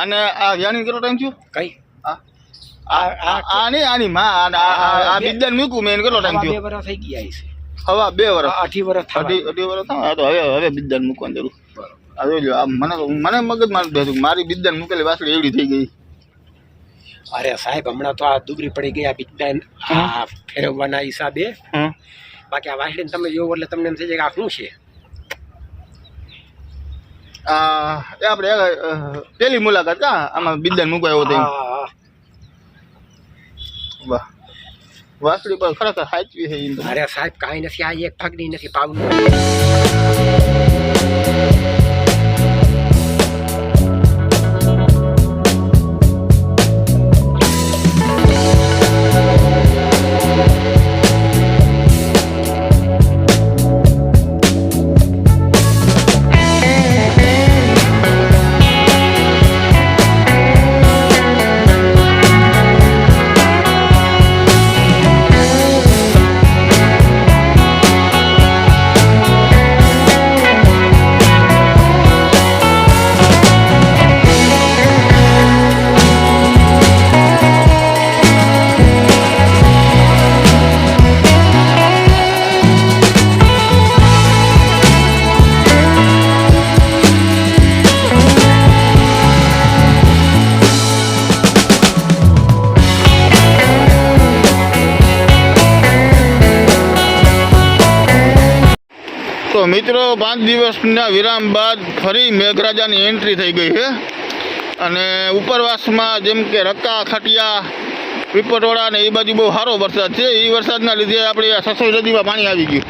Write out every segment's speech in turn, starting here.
અને આ યાની કેટલો ટાઈમ થયો? કઈ? આ આ આ આ નહીં આની માં આ- આ- મૂકું મેં કેટલો ટાઈમ થયો? બે વર્ષ થઈ ગયા છે. હવા બે વર્ષ આઠી અઢી વર્ષ અઢી અઢી વર્ષ થાય તો હવે હવે બિદ્દન મૂકવાની જરૂર. આ જોઈ લો આ મને મને મગજ મારું મારી બિદ્દન મૂકેલી વાસળી એવડી થઈ ગઈ. અરે સાહેબ હમણાં તો આ દુબરી પડી ગયા બીજા આ ફેરવવાના હિસાબે. બાકી આ વાસળી તમે જોવો એટલે તમને એમ થઈ જાય કે આ શું છે? એ આપણે પહેલી પેલી મુલાકાત કા? આમાં બિદ્દાને મૂકવા એવું હા. વાહ. વાસળી પર ખરેખર સાચવી છે અરે સાહેબ કાંઈ નથી આ એક ભાગની નથી પાવનું. તો મિત્રો, પાંચ દિવસના વિરામ બાદ ફરી મેઘરાજાની એન્ટ્રી થઈ ગઈ છે. અને ઉપરવાસમાં જેમ કે રક્કા, ખટિયા પીપટોળા ને એ બાજુ બહુ સારો વરસાદ છે. એ વરસાદના લીધે આપણે સસોઈ નદીમાં પાણી આવી ગયું.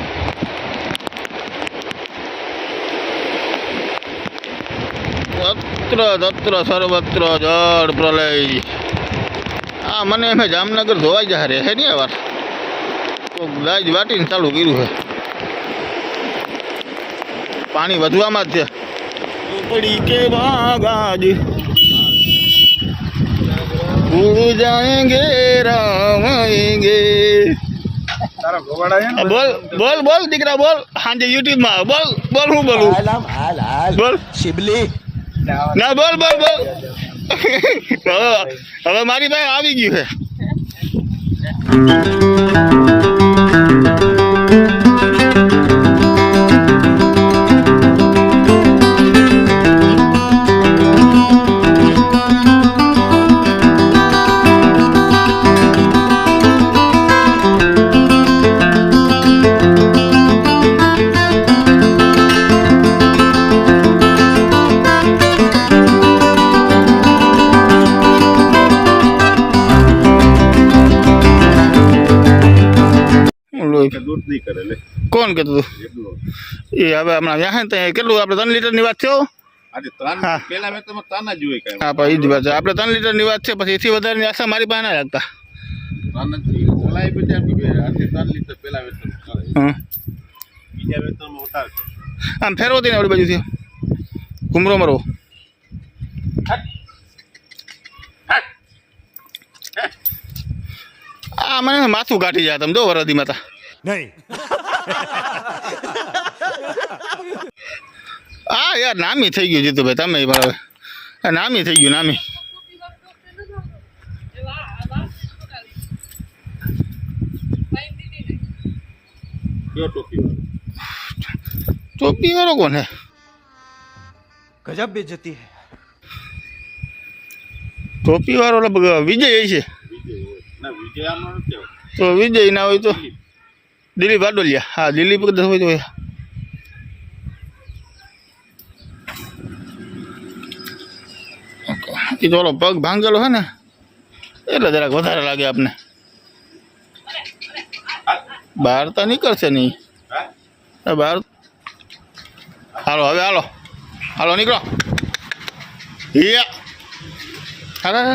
તત્ર તત્ર સર્વત્ર, જળ પ્રલય. આ મને એમ જામનગર ધોવાઈ જા રે હે નહીં વાર? તો લાજ વાટીને ચાલુ કર્યું છે. પાણી વધવામાં જ છે. પડી કે બાગાજ ઉડ જાએંગે રામ આएंगे બોલ બોલ બોલ દીકરા બોલ. હાજે યુટ્યુબમાં બોલ બોલ હું બોલું? બોલ. શિબલી. ના બોલ બોલ બોલ. હવે હવે મારી પાસે આવી ગયું છે. દૂધ નહીં કરે લે. કોણ કીધું તું એ હવે હમણાં વ્યાહે ત્યાં કેટલું? આપણે ત્રણ લીટરની વાત થયો? તાના આપણે ત્રણ લીટરની વાત છે પછી એથી વધારેની આશા મારી પાસે ના રાખતા. બીજા. આમ ફેરવો ને આપણી બાજુથી. ઘુમરો મરો આ મને માથું કાઢી જાય તમે જો વરદી માતા. નહીં. આ યાર નામી થઈ ગયું જીતુભાઈ તમે પણ નામી થઈ ગયું નામી. ટોપી વાળો? ટોપી વાળો કોણ હે ગજબ બેજતી હે. ટોપી વાળો વિજય છે. તો વિજય ના હોય તો? દિલીપ વાડોલિયા હા દિલીપ હોય તો હોય. એ તો ઓલો પગ ભાંગેલો છે ને એટલે જરાક વધારે લાગે આપને બહાર તો નીકળશે નહીં હા? બહાર હાલો હવે હાલો હાલો નીકળો યા હા હાલો.